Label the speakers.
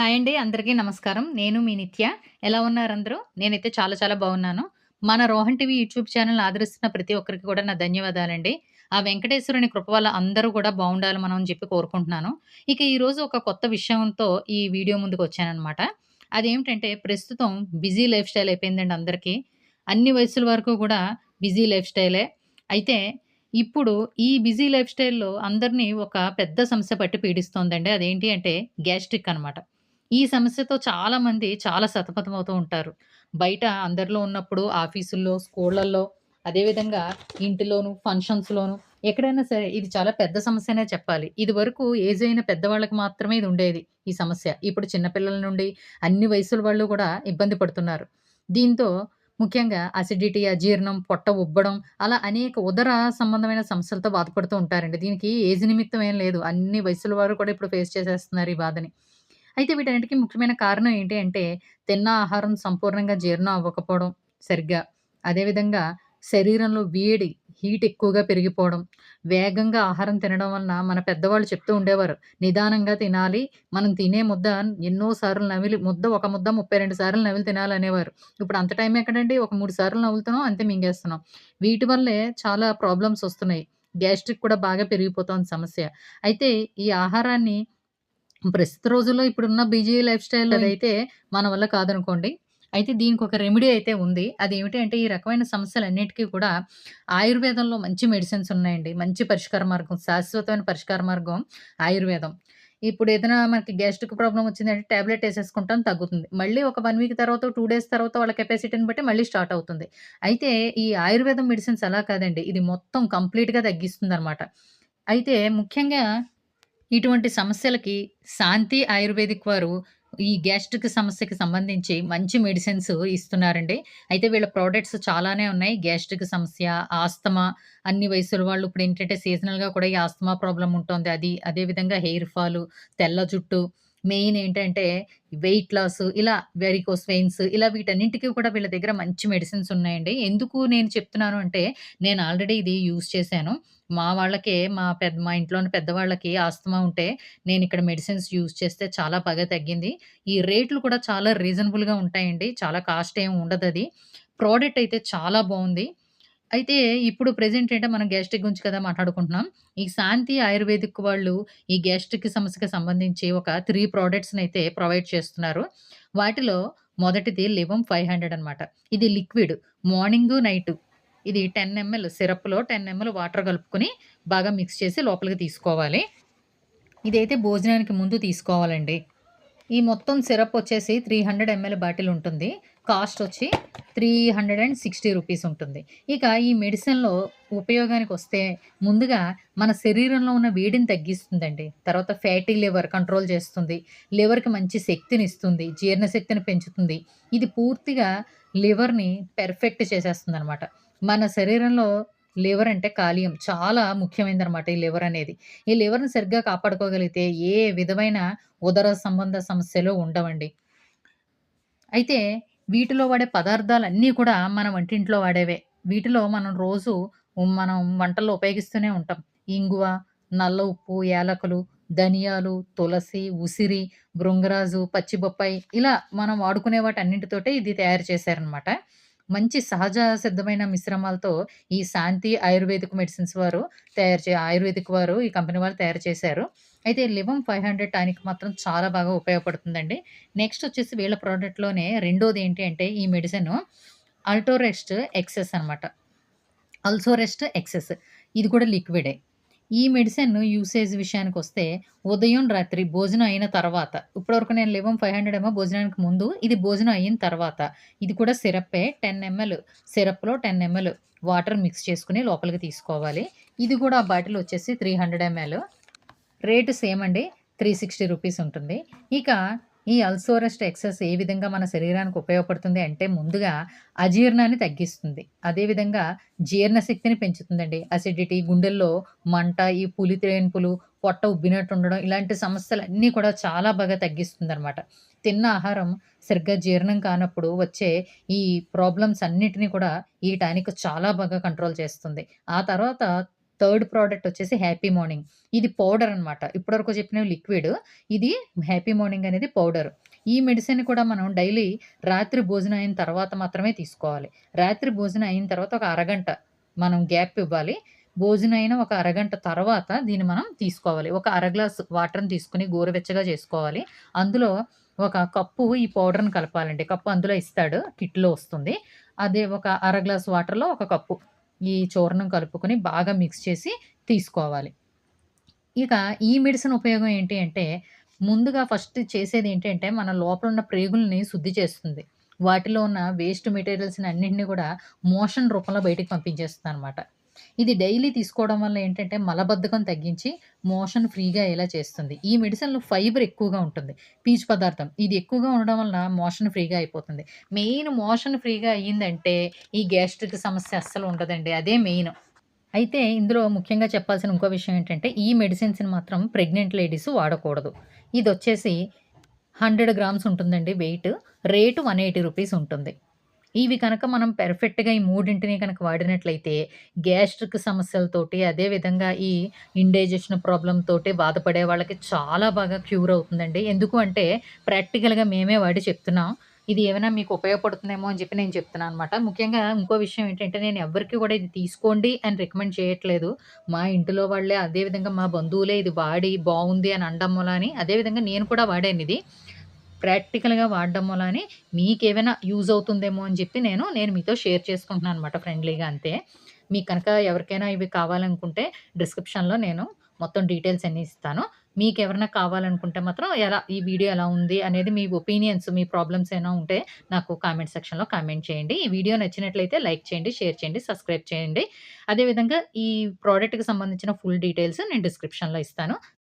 Speaker 1: Hi అండి. అందరికీ నమస్కారం. నేను మీ నిత్య. ఎలా ఉన్నారు అందరూ? నేనైతే చాలా చాలా బాగున్నాను. మన 'రోహన్ టీవీ' యూట్యూబ్ ఛానల్ ఆదరిస్తున్న ప్రతి ఒక్కరికి కూడా నా ధన్యవాదాలండి. ఆ వెంకటేశ్వరుని కృప వల్ల అందరూ కూడా బాగుండాలి మనం అని చెప్పి కోరుకుంటున్నాను. ఇక ఈరోజు ఒక కొత్త విషయంతో ఈ వీడియో ముందుకు వచ్చానమాట అదేమిటంటే ప్రస్తుతం బిజీ లైఫ్ స్టైల్ అయిపోయిందండి అందరికీ. అన్ని వయసుల వరకు కూడా బిజీ లైఫ్ స్టైలే. అయితే ఇప్పుడు ఈ బిజీ లైఫ్ స్టైల్‌లో అందరినీ ఒక పెద్ద సమస్య పట్టి పీడిస్తోందండి. అదేంటి అంటే గ్యాస్ట్రిక్ అనమాట. ఈ సమస్యతో చాలామంది చాలా సతమతమవుతూ ఉంటారు. బయట అందరిలో ఉన్నప్పుడు ఆఫీసుల్లో, స్కూళ్ళల్లో అదేవిధంగా ఇంటిలోను, ఫంక్షన్స్‌లోను ఎక్కడైనా సరే ఇది చాలా పెద్ద సమస్యనే చెప్పాలి. ఇది వరకు ఏజ్ అయిన పెద్దవాళ్ళకి మాత్రమే ఇది ఉండేది ఈ సమస్య. ఇప్పుడు చిన్నపిల్లల నుండి అన్ని వయసుల వాళ్ళు కూడా ఇబ్బంది పడుతున్నారు. దీంతో ముఖ్యంగా అసిడిటీ, అజీర్ణం, పొట్ట ఉబ్బడం అలా అనేక ఉదర సంబంధమైన సమస్యలతో బాధపడుతూ ఉంటారండి. దీనికి ఏజ్ నిమిత్తం ఏం లేదు. అన్ని వయసుల వారు కూడా ఇప్పుడు ఫేస్ చేసేస్తున్నారు ఈ బాధని. అయితే వీటన్నిటికీ ముఖ్యమైన కారణం ఏంటి అంటే తిన్న ఆహారం సంపూర్ణంగా జీర్ణం అవ్వకపోవడం సరిగ్గా. అదేవిధంగా శరీరంలో వేడి, హీట్ ఎక్కువగా పెరిగిపోవడం, వేగంగా ఆహారం తినడం వలన మన పెద్దవాళ్ళు చెప్తూ ఉండేవారు. నిదానంగా తినాలి. మనం తినే ముద్ద ఎన్నో సార్లు ముద్ద ఒక ముద్ద 32 సార్లు నవిలి తినాలనేవారు. ఇప్పుడు అంత టైం ఎక్కడండి? ఒక మూడు సార్లు నములుతున్నాం అంతే మింగేస్తున్నాం. వీటి వల్లే చాలా ప్రాబ్లమ్స్ వస్తున్నాయి. గ్యాస్ట్రిక్ కూడా బాగా పెరిగిపోతోంది సమస్య. అయితే ఈ ఆహారాన్ని ప్రస్తుత రోజుల్లో ఇప్పుడున్న బిజీ లైఫ్ స్టైల్ అదైతే మన వల్ల కాదనుకోండి. అయితే దీనికొక రెమెడీ అయితే ఉంది. అదేమిటి అంటే ఈ రకమైన సమస్యలన్నిటికి కూడా ఆయుర్వేదంలో మంచి మెడిసిన్స్ ఉన్నాయండి. మంచి పరిష్కార మార్గం, శాశ్వతమైన పరిష్కార మార్గం ఆయుర్వేదం. ఇప్పుడు ఏదైనా మనకి గ్యాస్ట్రిక్ ప్రాబ్లమ్ వచ్చిందంటే టాబ్లెట్ ఏసేసుకుంటాం తగ్గుతుంది. మళ్ళీ ఒక 1 వీక్ తర్వాత, 2 డేస్ తర్వాత వాళ్ళ కెపాసిటీని బట్టి మళ్ళీ స్టార్ట్ అవుతుంది. అయితే ఈ ఆయుర్వేదం మెడిసిన్స్ అలా కాదండి. ఇది మొత్తం కంప్లీట్‌గా తగ్గిస్తుందనమాట. అయితే ముఖ్యంగా ఇటువంటి సమస్యలకి శాంతి ఆయుర్వేదిక్ వారు ఈ గ్యాస్ట్రిక్ సమస్యకి సంబంధించి మంచి మెడిసిన్స్ ఇస్తున్నారండి. అయితే వీళ్ళ ప్రోడక్ట్స్ చాలానే ఉన్నాయి. గ్యాస్ట్రిక్ సమస్య, ఆస్తమా అన్ని వయసుల వాళ్ళు ఇప్పుడు ఏంటంటే సీజనల్‌గా కూడా ఈ ఆస్తమా ప్రాబ్లం ఉంటుంది అది అదేవిధంగా హెయిర్ ఫాలు, తెల్ల జుట్టు, మెయిన్ ఏంటంటే వెయిట్ లాస్ ఇలా వెరికోస్ వెయిన్స్ ఇలా వీటన్నింటికి కూడా వీళ్ళ దగ్గర మంచి మెడిసిన్స్ ఉన్నాయండి. ఎందుకు నేను చెప్తున్నాను అంటే నేను ఆల్రెడీ ఇది యూజ్ చేశాను. మా వాళ్ళకే మా పెద్ద మా ఇంట్లోని పెద్దవాళ్ళకి ఆస్తమా ఉంటే నేను ఇక్కడ మెడిసిన్స్ యూజ్ చేస్తే చాలా బాగా తగ్గింది. ఈ రేట్లు కూడా చాలా రీజనబుల్‌గా ఉంటాయండి. చాలా కాస్ట్ ఏమి అది ప్రోడక్ట్ అయితే చాలా బాగుంది అయితే ఇప్పుడు ప్రెజెంట్ ఏంటో మనం గ్యాస్ట్రిక్ గురించి కదా మాట్లాడుకుంటున్నాం. ఈ శాంతి ఆయుర్వేదిక్ వాళ్ళు ఈ గ్యాస్ట్రిక్ సమస్యకి సంబంధించి ఒక త్రీ ప్రోడక్ట్స్ని అయితే ప్రొవైడ్ చేస్తున్నారు. వాటిలో మొదటిది లివం 500 అనమాట. ఇది లిక్విడ్ మార్నింగు, నైటు ఇది 10 ఎంఎల్ సిరప్‌లో 10 ఎంఎల్ వాటర్ కలుపుకొని బాగా మిక్స్ చేసి లోపలికి తీసుకోవాలి. ఇదైతే భోజనానికి ముందు తీసుకోవాలండి. ఈ మొత్తం సిరప్ వచ్చేసి 300 ఎంఎల్ బాటిల్ ఉంటుంది. కాస్ట్ వచ్చి 360 రూపీస్ ఉంటుంది. ఇక ఈ మెడిసిన్‌లో ఉపయోగానికి వస్తే ముందుగా మన శరీరంలో ఉన్న వేడిని తగ్గిస్తుందండి. తర్వాత ఫ్యాటీ లివర్ కంట్రోల్ చేస్తుంది. లివర్‌కి మంచి శక్తిని ఇస్తుంది జీర్ణశక్తిని పెంచుతుంది. ఇది పూర్తిగా లివర్‌ని పెర్ఫెక్ట్ చేసేస్తుంది అనమాట మన శరీరంలో లివర్ అంటే కాలియం చాలా ముఖ్యమైనదనమాట ఈ లివర్ అనేది. ఈ లివర్‌ని సరిగ్గా కాపాడుకోగలిగితే ఏ విధమైన ఉదర సంబంధ సమస్యలు ఉండవండి. అయితే వీటిలో వాడే పదార్థాలన్నీ కూడా మన వంటింట్లో వాడేవే. వీటిలో మనం రోజు మనం వంటల్లో ఉపయోగిస్తూనే ఉంటాం. ఇంగువ, నల్ల ఉప్పు, యాలకులు, ధనియాలు, తులసి, ఉసిరి, బృంగరాజు పచ్చి బొప్పాయి ఇలా మనం వాడుకునే వాటి అన్నింటితోటే ఇది తయారు చేశారనమాట. మంచి సహజ సిద్ధమైన మిశ్రమాలతో ఈ శాంతి ఆయుర్వేదిక్ మెడిసిన్స్ వారు తయారు చే ఆయుర్వేదిక్ వారు ఈ కంపెనీ వాళ్ళు తయారు చేశారు. అయితే లివం 500 టానిక్ మాత్రం చాలా బాగా ఉపయోగపడుతుందండి. నెక్స్ట్ వచ్చేసి వీళ్ళ ప్రోడక్ట్లోనే రెండోది ఏంటి అంటే ఈ మెడిసిను అల్టోరెస్ట్ ఎక్సెస్ అనమాట. అల్సోరెస్ట్ ఎక్సెస్ ఇది కూడా లిక్విడే. ఈ మెడిసిన్ యూసేజ్ విషయానికి వస్తే ఉదయం, రాత్రి భోజనం అయిన తర్వాత ఇప్పటివరకు నేను లేవం ఫైవ్ హండ్రెడ్ ఎంఎల్ భోజనానికి ముందు. ఇది భోజనం అయిన తర్వాత. ఇది కూడా సిరప్పే 10 ఎంఎల్ సిరప్‌లో 10 ఎంఎల్ వాటర్ మిక్స్ చేసుకుని లోపలికి తీసుకోవాలి. ఇది కూడా ఆ బాటిల్ వచ్చేసి 300 ఎంఎల్. రేట్ సేమ్ అండి. 360 రూపీస్ ఉంటుంది. ఇక ఈ అల్సోరెస్ట్ ఎక్సెస్ ఏ విధంగా మన శరీరానికి ఉపయోగపడుతుంది అంటే ముందుగా అజీర్ణాన్ని తగ్గిస్తుంది. అదేవిధంగా జీర్ణశక్తిని పెంచుతుందండి. అసిడిటీ, గుండెల్లో మంట, ఈ పులి తేన్పులు, పొట్ట ఉబ్బినట్టు ఉండడం ఇలాంటి సమస్యలన్నీ కూడా చాలా బాగా తగ్గిస్తుందనమాట. తిన్న ఆహారం సరిగ్గా జీర్ణం కానప్పుడు వచ్చే ఈ ప్రాబ్లమ్స్ అన్నిటిని కూడా ఈ టానిక్ చాలా బాగా కంట్రోల్ చేస్తుంది. ఆ తర్వాత థర్డ్ ప్రోడక్ట్ వచ్చేసి హ్యాపీ మార్నింగ్. ఇది పౌడర్ అనమాట. ఇప్పటివరకు చెప్పినవి లిక్విడ్. ఇది హ్యాపీ మార్నింగ్ అనేది పౌడర్. ఈ మెడిసిన్ కూడా మనం డైలీ రాత్రి భోజనం అయిన తర్వాత మాత్రమే తీసుకోవాలి. రాత్రి భోజనం అయిన తర్వాత ఒక అరగంట మనం గ్యాప్ ఇవ్వాలి. భోజనం అయిన ఒక అరగంట తర్వాత దీన్ని మనం తీసుకోవాలి. ఒక అర గ్లాస్ వాటర్‌ని తీసుకొని గోరువెచ్చగా చేసుకోవాలి. అందులో ఒక కప్పు ఈ పౌడర్‌ని కలపాలండి. కప్పు అందులో ఇస్తాడు. కిట్‌లో వస్తుంది. అదే ఒక అర గ్లాస్ వాటర్‌లో ఒక కప్పు ఈ చూర్ణం కలుపుకొని బాగా మిక్స్ చేసి తీసుకోవాలి. ఇక ఈ మెడిసిన్ ఉపయోగం ఏంటి అంటే, ముందుగా ఫస్ట్ చేసేది ఏంటంటే, మన లోపల ఉన్న ప్రేగుల్ని శుద్ధి చేస్తుంది. వాటిలో ఉన్న వేస్ట్ మెటీరియల్స్‌ని అన్నింటినీ కూడా మోషన్ రూపంలో బయటికి పంపించేస్తుందనమాట. ఇది డైలీ తీసుకోవడం వల్ల ఏంటంటే, మలబద్ధకం తగ్గించి మోషన్ ఫ్రీగా అయ్యేలా చేస్తుంది. ఈ మెడిసిన్‌లో ఫైబర్ ఎక్కువగా ఉంటుంది. పీచు పదార్థం. ఇది ఎక్కువగా ఉండడం వల్ల మోషన్ ఫ్రీగా అయిపోతుంది. మెయిన్ మోషన్ ఫ్రీగా అయ్యిందంటే, ఈ గ్యాస్ట్రిక్ సమస్య అస్సలు ఉండదండి. అదే మెయిన్. అయితే ఇందులో ముఖ్యంగా చెప్పాల్సిన ఇంకో విషయం ఏంటంటే, ఈ మెడిసిన్స్‌ని మాత్రం ప్రెగ్నెంట్ లేడీస్ వాడకూడదు. ఇది వచ్చేసి హండ్రెడ్ గ్రామ్స్ ఉంటుందండి weight. Rate one eighty rupees ఉంటుంది. ఇవి కనుక మనం పెర్ఫెక్ట్గా ఈ మూడింటిని కనుక వాడినట్లయితే గ్యాస్ట్రిక్ సమస్యలతోటి, అదే విధంగా ఈ ఇండైజెషన్ ప్రాబ్లమ్ తోటి బాధపడే వాళ్ళకి చాలా బాగా క్యూర్ అవుతుందండి. ఎందుకు అంటే ప్రాక్టికల్‌గా మేమే వాడి చెప్తున్నాం. ఇది ఏమైనా మీకు ఉపయోగపడుతుందేమో అని చెప్పి నేను చెప్తున్నాను అనమాట. ముఖ్యంగా ఇంకో విషయం ఏంటంటే, నేను ఎవ్వరికీ కూడా ఇది తీసుకోండి అని రికమెండ్ చేయట్లేదు. మా ఇంటిలో వాళ్ళే అదే విధంగా మా బంధువులే ఇది వాడి బాగుంది అని అనడం వల్ల అదే విధంగా నేను కూడా వాడాను ఇది ప్రాక్టికల్‌గా వాడడం వలనే మీకు ఏమైనా యూజ్ అవుతుందేమో అని చెప్పి నేను, నేను మీతో షేర్ చేసుకుంటున్నాను అనమాట ఫ్రెండ్లీగా అంతే. మీకు కనుక ఎవరికైనా ఇవి కావాలనుకుంటే డిస్క్రిప్షన్‌లో నేను మొత్తం డీటెయిల్స్ అన్నీ ఇస్తాను. మీకు ఎవరైనా కావాలనుకుంటే మాత్రం ఎలా ఈ వీడియో ఎలా ఉంది అనేది మీ ఒపీనియన్స్, మీ ప్రాబ్లమ్స్ ఏమైనా ఉంటే నాకు కామెంట్ సెక్షన్‌లో కామెంట్ చేయండి. ఈ వీడియో నచ్చినట్లయితే లైక్ చేయండి, షేర్ చేయండి, సబ్స్క్రైబ్ చేయండి. అదే విధంగా ఈ ప్రోడక్ట్కి సంబంధించిన ఫుల్ డీటెయిల్స్ నేను డిస్క్రిప్షన్‌లో ఇస్తాను.